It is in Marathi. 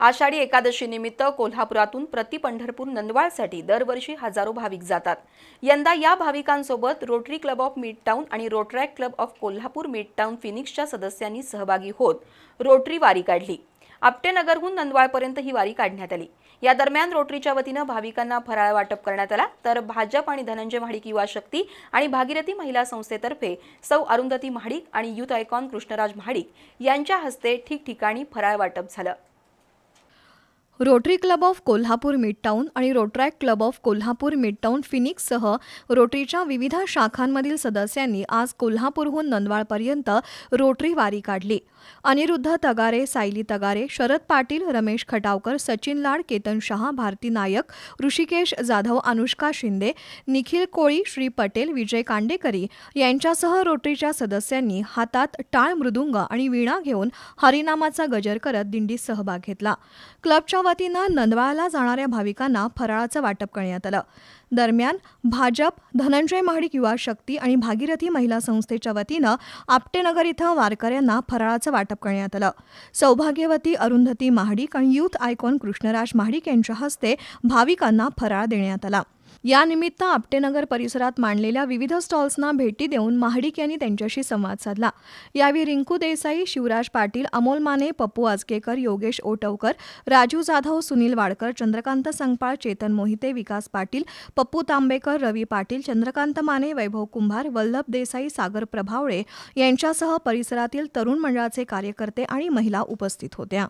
आषाढी एकादशी निमित्त कोल्हापुरातून प्रति पंढरपूर नंदवाळसाठी दरवर्षी हजारो भाविक जातात. यंदा या भाविकांसोबत रोटरी क्लब ऑफ मिड आणि Rotaract club of Kolhapur mid फिनिक्सच्या सदस्यांनी सहभागी होत रोटरी वारी काढली. आपटेनगरहून नंदवाळपर्यंत ही वारी काढण्यात आली. या दरम्यान रोटरीच्या वतीनं भाविकांना फराळ वाटप करण्यात आला. तर भाजप आणि धनंजय महाडिक युवा शक्ती आणि भागीरथी महिला संस्थेतर्फे सौ अरुंधती महाडिक आणि युथ आयकॉन कृष्णराज महाडिक यांच्या हस्ते ठिकठिकाणी फराळ वाटप झालं. Rotary club of Kolhapur midtown आणि Rotaract club of Kolhapur midtown फिनिक्ससह रोटरीच्या विविध शाखांमधील सदस्यांनी आज कोल्हापूरहून नंदवाळपर्यंत रोटरी वारी काढली. अनिरुद्ध तगारे सायली तगारे शरद पाटील रमेश खटावकर सचिन लाड केतन शहा भारती नायक ऋषिकेश जाधव अनुष्का शिंदे निखिल कोळी श्री पटेल विजय कांडेकरी यांच्यासह रोटरीच्या सदस्यांनी हातात टाळ मृदुंग आणि वीणा घेऊन हरिनामाचा गजर करत दिंडीत सहभाग घेतला. क्लबच्या वतीनं नंदवाळला जाणाऱ्या भाविकांना फराळाचं वाटप करण्यात आलं. दरम्यान भाजप धनंजय महाडिक युवा शक्ती आणि भागीरथी महिला संस्थेच्या वतीनं आपटेनगर इथं वारकऱ्यांना फराळाचं वाटप करण्यात आलं. सौभाग्यवती अरुंधती महाडिक आणि युथ आयकॉन कृष्णराज महाडिक यांच्या हस्ते भाविकांना फराळ देण्यात आला. यानिमित्त आपटेनगर परिसरात मांडलेल्या विविध स्टॉल्सना भेटी देऊन महाडिक यांनी त्यांच्याशी संवाद साधला. यावेळी रिंकू देसाई शिवराज पाटील अमोल माने पप्पू आजकेकर योगेश ओटवकर राजू जाधव सुनील वाडकर चंद्रकांत संगपाळ चेतन मोहिते विकास पाटील पप्पू तांबेकर रवी पाटील चंद्रकांत माने वैभव कुंभार वल्लभ देसाई सागर प्रभावळे यांच्यासह परिसरातील तरुण मंडळाचे कार्यकर्ते आणि महिला उपस्थित होत्या.